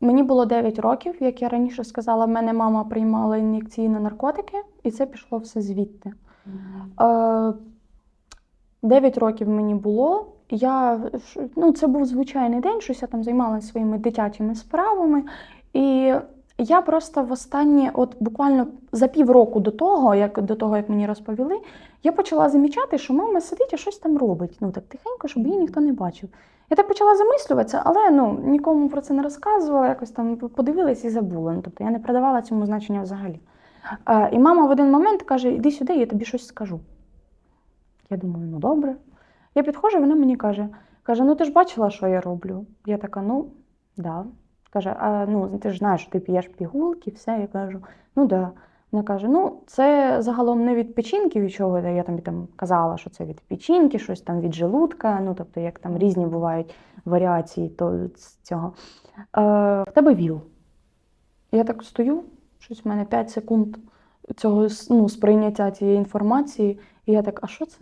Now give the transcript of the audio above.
Мені було 9 років, як я раніше сказала, в мене мама приймала ін'єкційні наркотики, і це пішло все звідти. Дев'ять 9 років мені було. Я, ну, це був звичайний день, щось я там займалася своїми дитячими справами. І я просто в останні, от буквально за півроку до того, як до того, як мені розповіли, я почала замічати, що мама сидить і щось там робить. Ну так тихенько, щоб її ніхто не бачив. Я так почала замислюватися, але ну нікому про це не розказувала, якось там подивилась і забула. Ну, тобто я не придавала цьому значення взагалі. Е, і мама в один момент каже: Іди сюди, я тобі щось скажу. Я думаю, ну добре. Я підходжу, вона мені каже: каже: Ну ти ж бачила, що я роблю? Я така, ну, да. Каже, а ну ти ж знаєш, ти п'єш пігулки, все. Я кажу, ну да. Вона каже: ну, це загалом не від печінки, від чого я тобі там казала, що це від печінки, щось там від желудка, ну тобто, як там різні бувають варіації то цього. Е, в тебе ВІЛ. Я так стою, щось в мене 5 секунд цього ну, сприйняття цієї інформації, і я так, а що це?